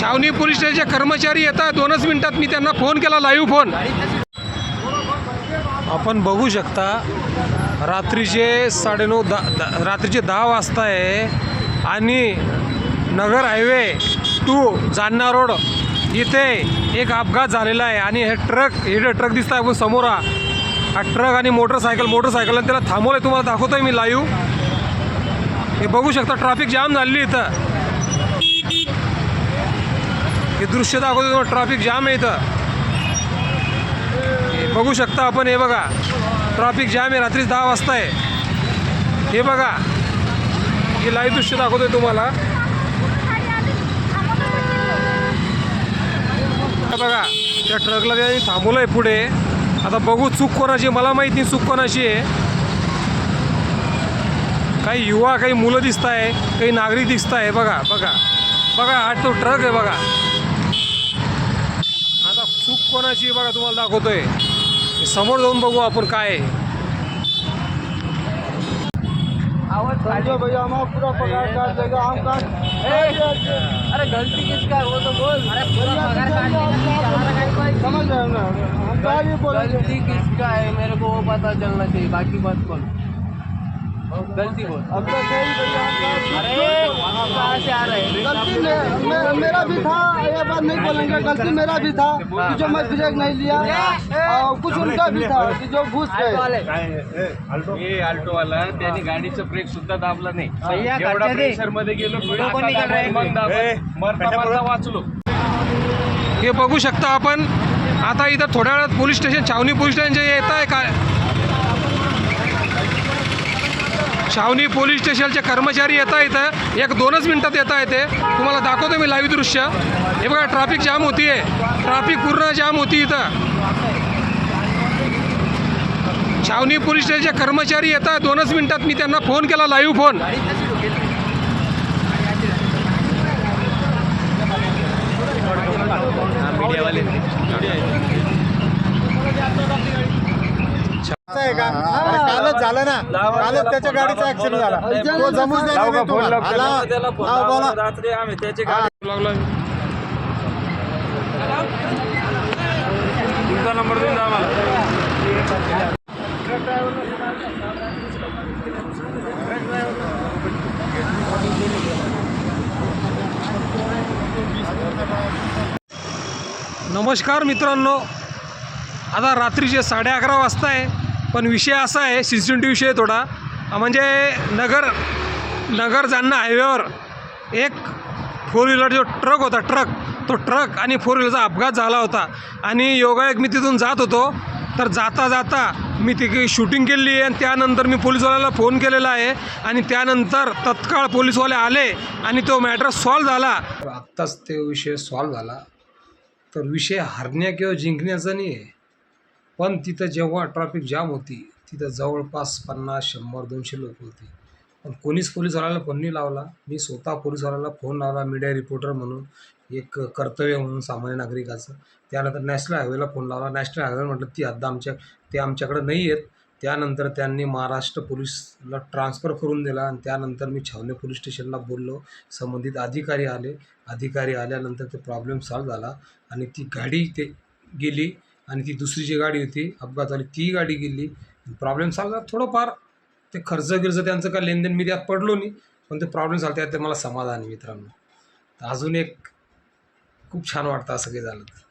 छावणी पोलीस स्टेशनचे कर्मचारी येतात. दोनच मिनिटात मी त्यांना फोन केला लाईव्ह फोन. आपण बघू शकता रात्रीचे साडेनऊ दा दा- रात्रीचे दहा वाजता आहे आणि Nagar highway to Jalna road इथे एक अपघात झालेला आहे आणि हे ट्रक हे ट्रक दिसत आहे आपण समोर हा ट्रक आणि मोटरसायकल मोटरसायकल आणि त्याला थांबवलं आहे तुम्हाला दाखवतोय मी लाईव्ह हे बघू शकता ट्रॅफिक जाम झालेली इथं. हे दृश्य दाखवतो तुम्हाला. ट्रॅफिक जाम आहे इथं. बघू शकता आपण हे बघा. ट्रॅफिक जाम आहे रात्री दहा वाजता आहे. हे बघा. हे लाईव्ह दृश्य दाखवतोय तुम्हाला. बघा त्या ट्रकला त्यांनी थांबवलं आहे पुढे. आता बघू चूक कोणाची मला माहीत नाही चूक कोणाची आहे. काही युवा काही मुलं दिसत आहे काही नागरिक दिसत आहे बघा बघा. बघा हा तो ट्रक आहे बघा. कोणाची आहे बघा तुम्हाला दाखवतोय. हे समोर जाऊन बघू आपण काय आहे. आवाज समझो भैया हमारा पूरा पगार काट देगा हम काट अरे गलती किसका है वो तो बोल. अरे पूरा पगार काट लेगा हमारा काय कोई समझ रहे हो ना? हम क्या ये बोलेंगे गलती किसका है मेरे को वो पता चलना चाहिए बाकी मत बोल गलती बोल. अब तो सही भैया हम काट- अरे आप कहाँ से आ रहे हैं? गलती मे, मेरा भी था ये बात नहीं बोलेंगे गलती मेरा भी था कि जो मैं ब्रेक नहीं लिया और कुछ उनका भी था कि जो घुस गए। वाले। हे आल्टोवाला त्याने गाडीचं ब्रेक सुद्धा दाबला नाही. भैया, एवढा. प्रेशरमध्ये गेलो. मरता मरता वाचलो. हे बघू शकता आपण. आता इथं थोड्या वेळात police station Chhavani police station जे येत आहे काय छावणी पोलीस स्टेशनचे कर्मचारी येत इथं एक दोनच मिनटात येता येते. तुम्हाला दाखवतो मी लाईव्ह दृश्य. हे बघा ट्रॅफिक जाम होती आहे ट्रॅफिक पूर्ण जाम होती इथं. छावणी पोलीस स्टेशनचे कर्मचारी येत आहे दोनच मिनटात मी त्यांना फोन केला लाईव्ह फोन आहे का अरे कालच झालं ना? कालच त्याच्या गाडीचा ऍक्सिडेंट झाला. तो जमूच नाही तुम्हाला. आला. हा, बोला. लागला. तुमचा नंबर देऊन मला. नमस्कार मित्रांनो. आता रात्रीचे साडे अकरा वाजता आहे पण विषय असा आहे सेन्सिटिव्ह विषय आहे थोडा. म्हणजे नगर नगर जालना हायवेवर एक फोर व्हीलर जो ट्रक होता ट्रक तो ट्रक आणि फोर व्हीलरचा अपघात झाला होता. आणि योगायोग मी तिथून जात होतो. तर जाता जाता मी तिथे शूटिंग केली आहे आणि त्यानंतर मी पोलीसवाल्याला फोन केलेला आहे. आणि त्यानंतर तत्काळ पोलीसवाले आले आणि तो मॅटर सॉल्व झाला. आत्ताच तो विषय सॉल्व झाला. तर विषय हरण्या किंवा जिंकण्याचा नाही आहे. पण तिथं जेव्हा ट्रॅफिक जाम होती तिथं जवळपास पन्नास शंभर दोनशे लोक होती. पण कोणीच पोलीसवाल्याला फोन नाही लावला. मी स्वतः पोलीसवाल्याला फोन लावला मीडिया रिपोर्टर म्हणून एक कर्तव्य म्हणून सामान्य नागरिकाचं. त्यानंतर नॅशनल हायवेला फोन लावला. नॅशनल हायवे म्हटलं ती हद्द आमच्या ते आमच्याकडं नाही आहेत त्यानंतर त्यांनी महाराष्ट्र पोलीसला ट्रान्सफर करून दिला आणि त्यानंतर मी छावणे पोलीस स्टेशनला बोललो. संबंधित अधिकारी आले. अधिकारी आल्यानंतर ते प्रॉब्लेम सॉल्व झाला आणि ती गाडी ते गेली. आणि ती दुसरी जी गाडी होती अपघात झाली ती गाडी गेली. प्रॉब्लेम झाला थोडंफार. ते खर्च गिर्च त्यांचं काय लेनदेन मी त्यात पडलो नाही पण ते प्रॉब्लेम झाला त्यात ते मला समाधान आहे मित्रांनो. तर अजून एक खूप छान वाटतं असं काही झालं तर.